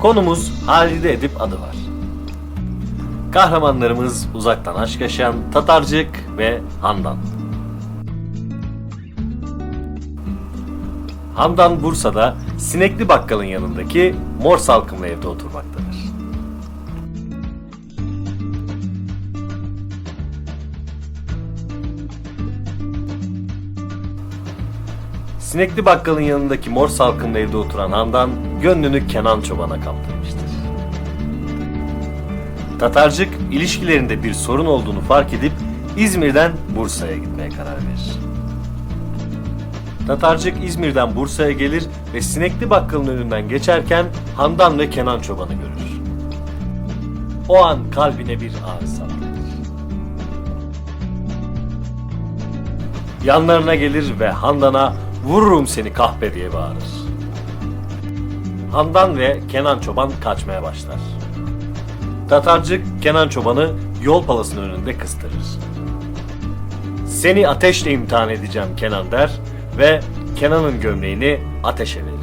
Konumuz Halide Edip adı var. Kahramanlarımız uzaktan aşk yaşayan Tatarcık ve Handan. Handan Bursa'da Sinekli Bakkal'ın yanındaki Mor Salkımlı evde oturmaktadır. Sinekli Bakkal'ın yanındaki Mor Salkımlı evde oturan Handan gönlünü Kenan Çoban'a kaptırmıştır. Tatarcık ilişkilerinde bir sorun olduğunu fark edip İzmir'den Bursa'ya gitmeye karar verir. Tatarcık İzmir'den Bursa'ya gelir ve Sinekli Bakkal'ın önünden geçerken Handan ve Kenan Çoban'ı görür. O an kalbine bir ağrı saplanır. Yanlarına gelir ve Handan'a vururum seni kahpe diye bağırır. Handan ve Kenan Çoban kaçmaya başlar. Tatarcık Kenan Çoban'ı yol palasının önünde kıstırır. Seni ateşle imtihan edeceğim Kenan der ve Kenan'ın gömleğini ateşe verir.